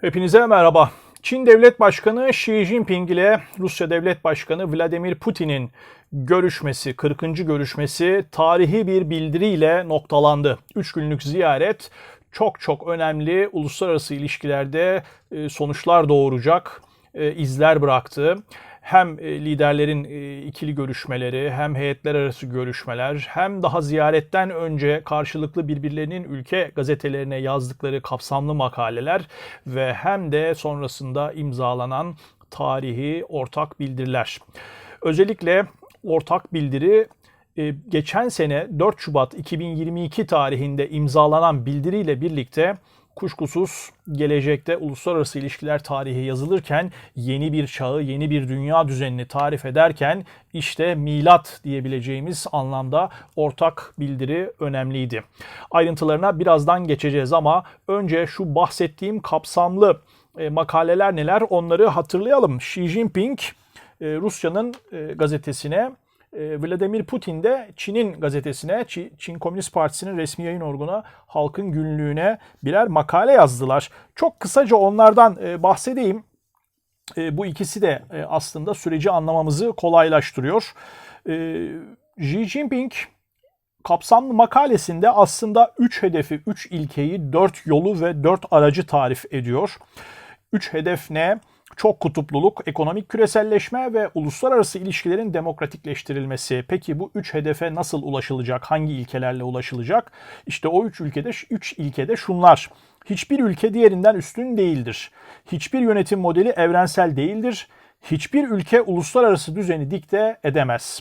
Hepinize merhaba. Çin Devlet Başkanı Xi Jinping ile Rusya Devlet Başkanı Vladimir Putin'in görüşmesi, 40. görüşmesi tarihi bir bildiriyle noktalandı. 3 günlük ziyaret çok çok önemli uluslararası ilişkilerde e, sonuçlar doğuracak e, izler bıraktı hem e, liderlerin ikili görüşmeleri, hem heyetler arası görüşmeler, hem daha ziyaretten önce karşılıklı birbirlerinin ülke gazetelerine yazdıkları kapsamlı makaleler ve hem de sonrasında imzalanan tarihi ortak bildiriler. Özellikle ortak bildiri geçen sene 4 Şubat 2022 tarihinde imzalanan bildiriyle birlikte kuşkusuz gelecekte uluslararası ilişkiler tarihi yazılırken yeni bir çağı, yeni bir dünya düzenini tarif ederken işte milat diyebileceğimiz anlamda ortak bildiri önemliydi. Ayrıntılarına birazdan geçeceğiz ama önce şu bahsettiğim kapsamlı e, makaleler neler onları hatırlayalım. Xi Jinping e, Rusya'nın e, gazetesine Vladimir Putin de Çin'in gazetesine, Çin Komünist Partisi'nin resmi yayın organı Halkın Günlüğü'ne birer makale yazdılar. Çok kısaca onlardan e, bahsedeyim. E, bu ikisi de e, aslında süreci anlamamızı kolaylaştırıyor. Xi Jinping kapsamlı makalesinde aslında 3 hedefi, 3 ilkeyi, 4 yolu ve 4 aracı tarif ediyor. 3 hedef ne? Çok kutupluluk, ekonomik küreselleşme ve uluslararası ilişkilerin demokratikleştirilmesi. Peki bu üç hedefe nasıl ulaşılacak? Hangi ilkelerle ulaşılacak? İşte o üç ülkede üç ilkede şunlar. Hiçbir ülke diğerinden üstün değildir. Hiçbir yönetim modeli evrensel değildir. Hiçbir ülke uluslararası düzeni dikte edemez.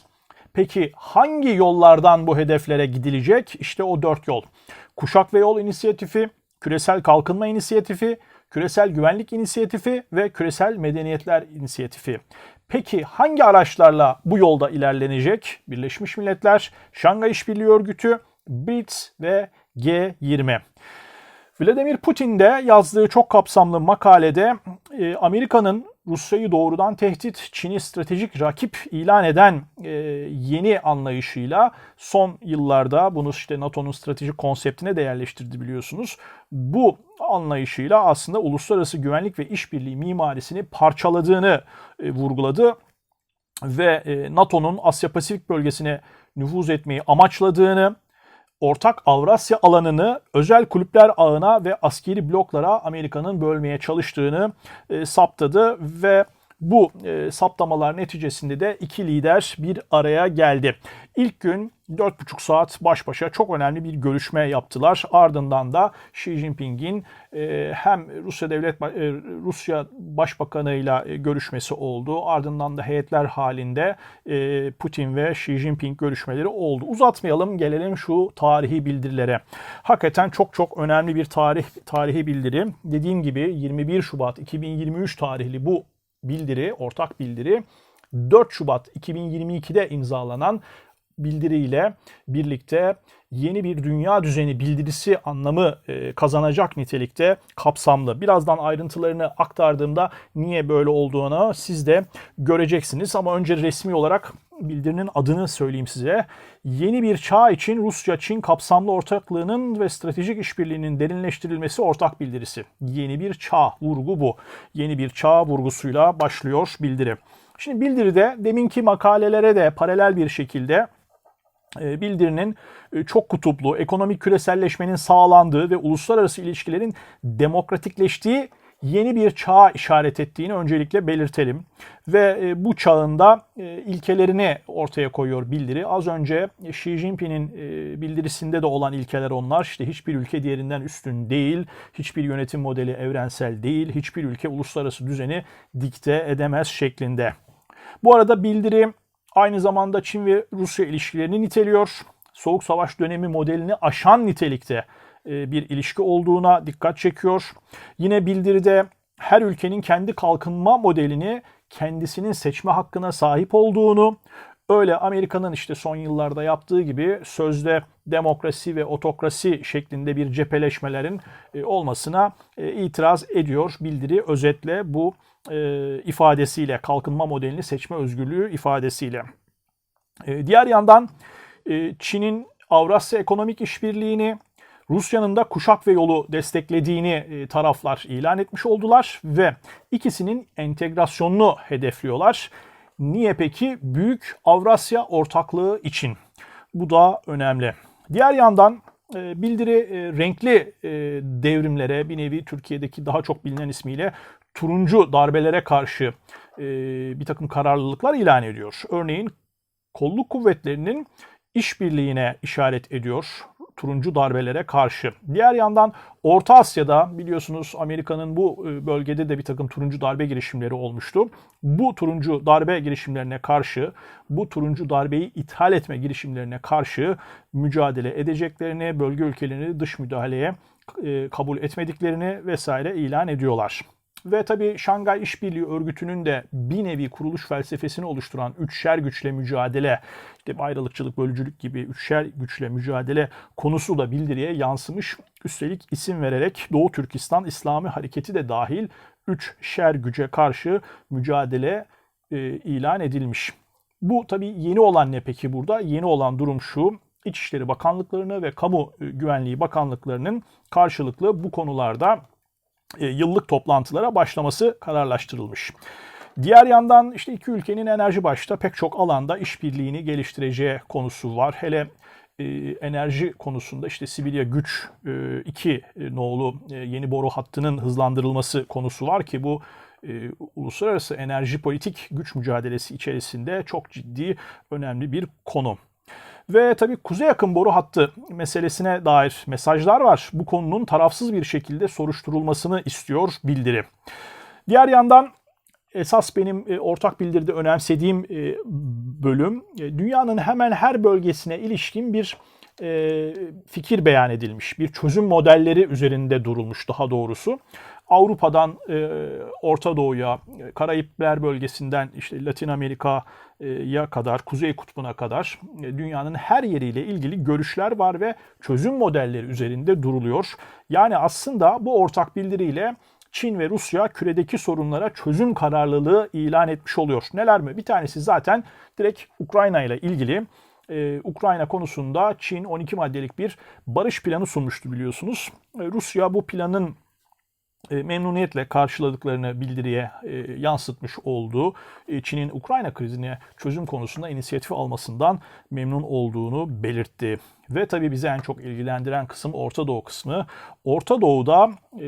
Peki hangi yollardan bu hedeflere gidilecek? İşte o dört yol. Kuşak ve Yol İnisiyatifi, Küresel Kalkınma İnisiyatifi, Küresel Güvenlik İnisiyatifi ve Küresel Medeniyetler İnisiyatifi. Peki hangi araçlarla bu yolda ilerlenecek? Birleşmiş Milletler, Şangay İşbirliği Örgütü, BRICS ve G20. Vladimir Putin de yazdığı çok kapsamlı makalede e, Amerika'nın Rusya'yı doğrudan tehdit, Çin'i stratejik rakip ilan eden e, yeni anlayışıyla son yıllarda bunu işte NATO'nun stratejik konseptine de yerleştirdi biliyorsunuz. Bu anlayışıyla aslında uluslararası güvenlik ve işbirliği mimarisini parçaladığını e, vurguladı ve NATO'nun Asya Pasifik bölgesine nüfuz etmeyi amaçladığını, ortak Avrasya alanını özel kulüpler ağına ve askeri bloklara Amerika'nın bölmeye çalıştığını e, saptadı ve bu e, saptamalar neticesinde de iki lider bir araya geldi. İlk gün 4,5 saat baş başa çok önemli bir görüşme yaptılar. Ardından da Xi Jinping'in e, hem Rusya Devlet e, Rusya Başbakanıyla e, görüşmesi oldu. Ardından da heyetler halinde Putin ve Xi Jinping görüşmeleri oldu. Uzatmayalım gelelim şu tarihi bildirilere. Hakikaten çok çok önemli bir tarih tarihi bildiri. Dediğim gibi 21 Şubat 2023 tarihli bu bildiri, ortak bildiri 4 Şubat 2022'de imzalanan bildiriyle birlikte yeni bir dünya düzeni bildirisi anlamı e, kazanacak nitelikte kapsamlı. Birazdan ayrıntılarını aktardığımda niye böyle olduğunu siz de göreceksiniz. Ama önce resmi olarak bildirinin adını söyleyeyim size. Yeni bir çağ için Rusya-Çin kapsamlı ortaklığının ve stratejik işbirliğinin derinleştirilmesi ortak bildirisi. Yeni bir çağ vurgu bu. Yeni bir çağ vurgusuyla başlıyor bildiri. Şimdi bildiride deminki makalelere de paralel bir şekilde bildirinin e, çok kutuplu, ekonomik küreselleşmenin sağlandığı ve uluslararası ilişkilerin demokratikleştiği yeni bir çağa işaret ettiğini öncelikle belirtelim. Ve e, bu çağında ilkelerini ortaya koyuyor bildiri. Az önce Xi Jinping'in bildirisinde de olan ilkeler onlar. İşte hiçbir ülke diğerinden üstün değil, hiçbir yönetim modeli evrensel değil, hiçbir ülke uluslararası düzeni dikte edemez şeklinde. Bu arada bildiri Aynı zamanda Çin ve Rusya ilişkilerini niteliyor. Soğuk Savaş dönemi modelini aşan nitelikte e, bir ilişki olduğuna dikkat çekiyor. Yine bildiride her ülkenin kendi kalkınma modelini kendisinin seçme hakkına sahip olduğunu, öyle Amerika'nın işte son yıllarda yaptığı gibi sözde demokrasi ve otokrasi şeklinde bir cepheleşmelerin e, olmasına e, itiraz ediyor bildiri özetle bu e, ifadesiyle, kalkınma modelini seçme özgürlüğü ifadesiyle. Diğer yandan Çin'in Avrasya Ekonomik İşbirliği'ni, Rusya'nın da kuşak ve yolu desteklediğini taraflar ilan etmiş oldular ve ikisinin entegrasyonunu hedefliyorlar. Niye peki? Büyük Avrasya ortaklığı için. Bu da önemli. Diğer yandan e, bildiri e, renkli e, devrimlere bir nevi Türkiye'deki daha çok bilinen ismiyle turuncu darbelere karşı bir takım kararlılıklar ilan ediyor. Örneğin kolluk kuvvetlerinin işbirliğine işaret ediyor turuncu darbelere karşı. Diğer yandan Orta Asya'da biliyorsunuz Amerika'nın bu e, bölgede de bir takım turuncu darbe girişimleri olmuştu. Bu turuncu darbe girişimlerine karşı, bu turuncu darbeyi ithal etme girişimlerine karşı mücadele edeceklerini, bölge ülkelerini dış müdahaleye e, kabul etmediklerini vesaire ilan ediyorlar. Ve tabii Şangay İşbirliği Örgütü'nün de bir nevi kuruluş felsefesini oluşturan üçşer güçle mücadele, işte ayrılıkçılık, bölücülük gibi üçşer güçle mücadele konusu da bildiriye yansımış. Üstelik isim vererek Doğu Türkistan İslami Hareketi de dahil üç şer güce karşı mücadele e, ilan edilmiş. Bu tabii yeni olan ne peki burada? Yeni olan durum şu. İçişleri Bakanlıklarını ve Kamu Güvenliği Bakanlıklarının karşılıklı bu konularda e, yıllık toplantılara başlaması kararlaştırılmış. Diğer yandan işte iki ülkenin enerji başta pek çok alanda işbirliğini geliştireceği konusu var. Hele e, enerji konusunda işte Sibirya Güç 2 e, nolu yeni boru hattının hızlandırılması konusu var ki bu uluslararası enerji politik güç mücadelesi içerisinde çok ciddi önemli bir konu. Ve tabii kuzey yakın boru hattı meselesine dair mesajlar var. Bu konunun tarafsız bir şekilde soruşturulmasını istiyor bildiri. Diğer yandan esas benim e, ortak bildiride önemsediğim e, bölüm e, dünyanın hemen her bölgesine ilişkin bir fikir beyan edilmiş. Bir çözüm modelleri üzerinde durulmuş daha doğrusu. Avrupa'dan e, Orta Doğu'ya, Karayipler bölgesinden işte Latin Amerika'ya kadar, Kuzey Kutbu'na kadar e, dünyanın her yeriyle ilgili görüşler var ve çözüm modelleri üzerinde duruluyor. Yani aslında bu ortak bildiriyle Çin ve Rusya küredeki sorunlara çözüm kararlılığı ilan etmiş oluyor. Neler mi? Bir tanesi zaten direkt Ukrayna ile ilgili. Ee, Ukrayna konusunda Çin 12 maddelik bir barış planı sunmuştu biliyorsunuz. Ee, Rusya bu planın memnuniyetle karşıladıklarını bildiriye e, yansıtmış olduğu e, Çin'in Ukrayna krizine çözüm konusunda inisiyatif almasından memnun olduğunu belirtti. Ve tabii bizi en çok ilgilendiren kısım Orta Doğu kısmı. Orta Doğu'da e,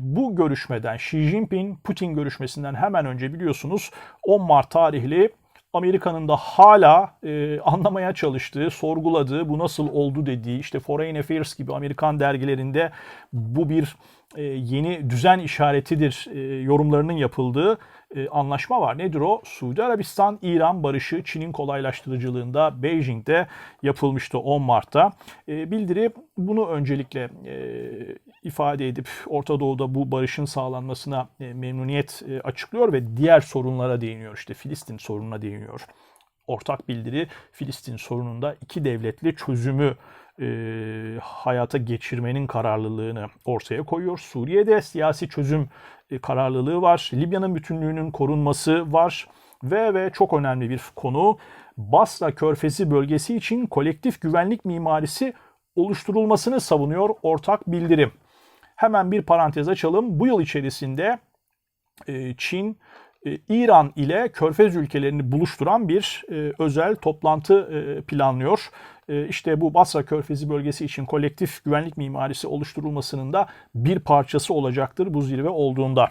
bu görüşmeden Xi Jinping Putin görüşmesinden hemen önce biliyorsunuz 10 Mart tarihli Amerika'nın da hala e, anlamaya çalıştığı, sorguladığı, bu nasıl oldu dediği, işte Foreign Affairs gibi Amerikan dergilerinde bu bir e, yeni düzen işaretidir e, yorumlarının yapıldığı e, anlaşma var. Nedir o? Suudi Arabistan-İran barışı Çin'in kolaylaştırıcılığında Beijing'de yapılmıştı 10 Mart'ta. Bildiri bunu öncelikle ifade edip Orta Doğu'da bu barışın sağlanmasına memnuniyet açıklıyor ve diğer sorunlara değiniyor. İşte Filistin sorununa değiniyor. Ortak bildiri Filistin sorununda iki devletli çözümü e, hayata geçirmenin kararlılığını ortaya koyuyor. Suriye'de siyasi çözüm e, kararlılığı var. Libya'nın bütünlüğünün korunması var. Ve ve çok önemli bir konu Basra Körfezi bölgesi için kolektif güvenlik mimarisi oluşturulmasını savunuyor ortak bildirim. Hemen bir parantez açalım. Bu yıl içerisinde e, Çin, İran ile Körfez ülkelerini buluşturan bir e, özel toplantı e, planlıyor. İşte bu Basra Körfezi bölgesi için kolektif güvenlik mimarisi oluşturulmasının da bir parçası olacaktır bu zirve olduğunda.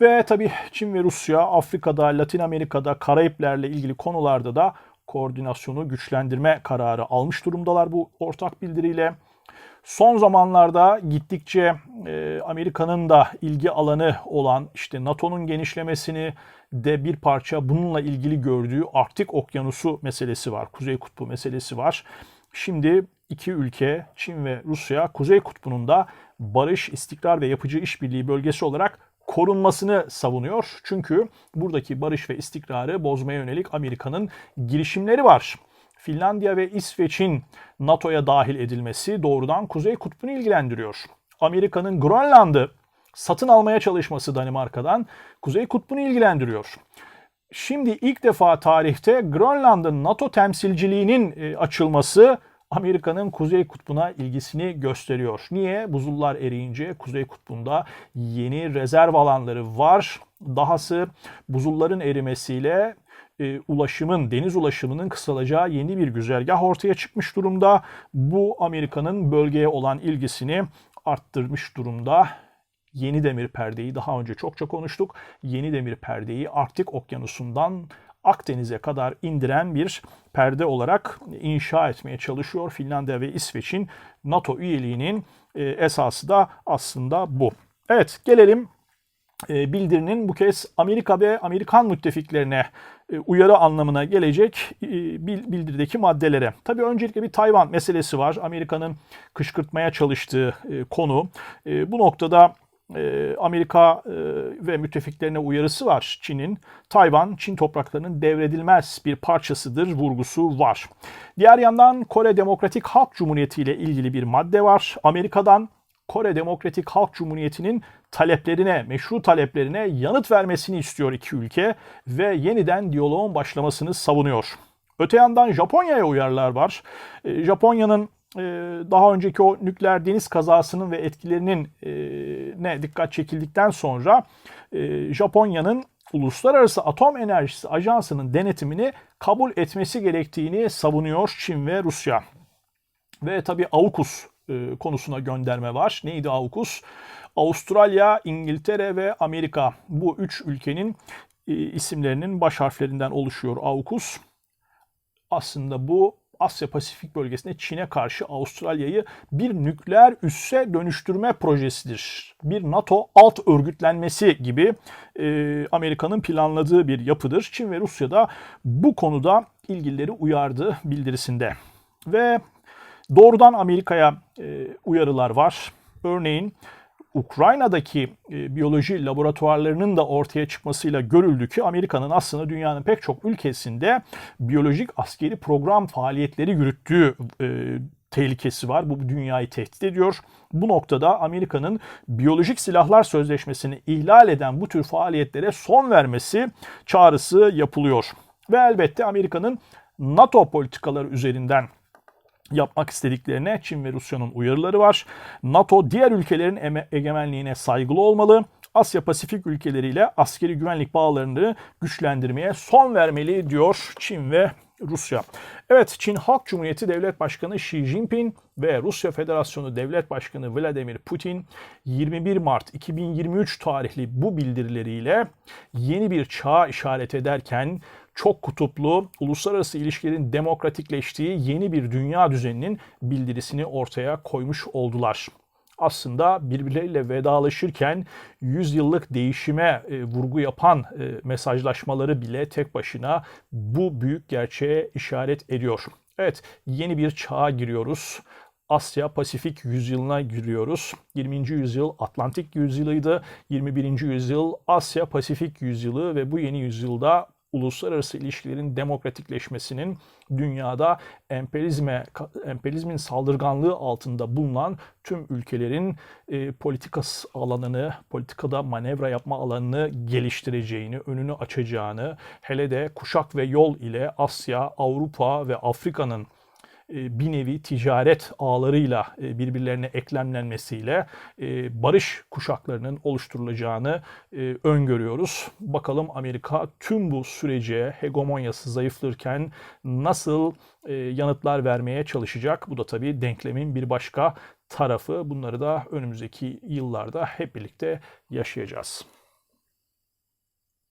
Ve tabii Çin ve Rusya Afrika'da, Latin Amerika'da, Karayiplerle ilgili konularda da koordinasyonu güçlendirme kararı almış durumdalar bu ortak bildiriyle. Son zamanlarda gittikçe e, Amerika'nın da ilgi alanı olan işte NATO'nun genişlemesini de bir parça bununla ilgili gördüğü Arktik Okyanusu meselesi var. Kuzey Kutbu meselesi var. Şimdi iki ülke Çin ve Rusya Kuzey Kutbu'nun da barış, istikrar ve yapıcı işbirliği bölgesi olarak korunmasını savunuyor. Çünkü buradaki barış ve istikrarı bozmaya yönelik Amerika'nın girişimleri var. Finlandiya ve İsveç'in NATO'ya dahil edilmesi doğrudan Kuzey Kutbu'nu ilgilendiriyor. Amerika'nın Grönland'ı satın almaya çalışması Danimarka'dan Kuzey Kutbu'nu ilgilendiriyor. Şimdi ilk defa tarihte Grönland'ın NATO temsilciliğinin e, açılması Amerika'nın Kuzey Kutbu'na ilgisini gösteriyor. Niye? Buzullar eriyince Kuzey Kutbu'nda yeni rezerv alanları var. Dahası buzulların erimesiyle e, ulaşımın, deniz ulaşımının kısalacağı yeni bir güzergah ortaya çıkmış durumda. Bu Amerika'nın bölgeye olan ilgisini arttırmış durumda. Yeni demir perdeyi daha önce çokça konuştuk. Yeni demir perdeyi Arktik Okyanusu'ndan Akdeniz'e kadar indiren bir perde olarak inşa etmeye çalışıyor Finlandiya ve İsveç'in NATO üyeliğinin e, esası da aslında bu. Evet gelelim bildirinin bu kez Amerika ve Amerikan müttefiklerine e, uyarı anlamına gelecek bildirideki maddelere. Tabii öncelikle bir Tayvan meselesi var. Amerika'nın kışkırtmaya çalıştığı konu. Bu noktada e, Amerika e, ve müttefiklerine uyarısı var Çin'in. Tayvan, Çin topraklarının devredilmez bir parçasıdır vurgusu var. Diğer yandan Kore Demokratik Halk Cumhuriyeti ile ilgili bir madde var. Amerika'dan Kore Demokratik Halk Cumhuriyeti'nin taleplerine, meşru taleplerine yanıt vermesini istiyor iki ülke ve yeniden diyaloğun başlamasını savunuyor. Öte yandan Japonya'ya uyarılar var. E, Japonya'nın ee, daha önceki o nükleer deniz kazasının ve etkilerinin e, ne dikkat çekildikten sonra e, Japonya'nın Uluslararası Atom Enerjisi Ajansı'nın denetimini kabul etmesi gerektiğini savunuyor Çin ve Rusya. Ve tabi AUKUS e, konusuna gönderme var. Neydi AUKUS? Avustralya, İngiltere ve Amerika bu üç ülkenin isimlerinin baş harflerinden oluşuyor AUKUS. Aslında bu Asya Pasifik bölgesinde Çin'e karşı Avustralya'yı bir nükleer üsse dönüştürme projesidir. Bir NATO alt örgütlenmesi gibi e, Amerika'nın planladığı bir yapıdır. Çin ve Rusya da bu konuda ilgilileri uyardı bildirisinde. Ve doğrudan Amerika'ya e, uyarılar var. Örneğin Ukrayna'daki e, biyoloji laboratuvarlarının da ortaya çıkmasıyla görüldü ki Amerika'nın aslında dünyanın pek çok ülkesinde biyolojik askeri program faaliyetleri yürüttüğü e, tehlikesi var. Bu dünyayı tehdit ediyor. Bu noktada Amerika'nın biyolojik silahlar sözleşmesini ihlal eden bu tür faaliyetlere son vermesi çağrısı yapılıyor. Ve elbette Amerika'nın NATO politikaları üzerinden yapmak istediklerine Çin ve Rusya'nın uyarıları var. NATO diğer ülkelerin egemenliğine saygılı olmalı. Asya Pasifik ülkeleriyle askeri güvenlik bağlarını güçlendirmeye son vermeli diyor Çin ve Rusya. Evet Çin Halk Cumhuriyeti Devlet Başkanı Xi Jinping ve Rusya Federasyonu Devlet Başkanı Vladimir Putin 21 Mart 2023 tarihli bu bildirileriyle yeni bir çağa işaret ederken çok kutuplu, uluslararası ilişkilerin demokratikleştiği yeni bir dünya düzeninin bildirisini ortaya koymuş oldular aslında birbirleriyle vedalaşırken 100 yıllık değişime e, vurgu yapan e, mesajlaşmaları bile tek başına bu büyük gerçeğe işaret ediyor. Evet, yeni bir çağa giriyoruz. Asya Pasifik yüzyılına giriyoruz. 20. yüzyıl Atlantik yüzyılıydı. 21. yüzyıl Asya Pasifik yüzyılı ve bu yeni yüzyılda uluslararası ilişkilerin demokratikleşmesinin dünyada emperizme, emperizmin saldırganlığı altında bulunan tüm ülkelerin e, politikas alanını, politikada manevra yapma alanını geliştireceğini, önünü açacağını, hele de kuşak ve yol ile Asya, Avrupa ve Afrika'nın bir nevi ticaret ağlarıyla e, birbirlerine eklemlenmesiyle e, barış kuşaklarının oluşturulacağını öngörüyoruz. Bakalım Amerika tüm bu sürece hegemonyası zayıflırken nasıl yanıtlar vermeye çalışacak? Bu da tabii denklemin bir başka tarafı. Bunları da önümüzdeki yıllarda hep birlikte yaşayacağız.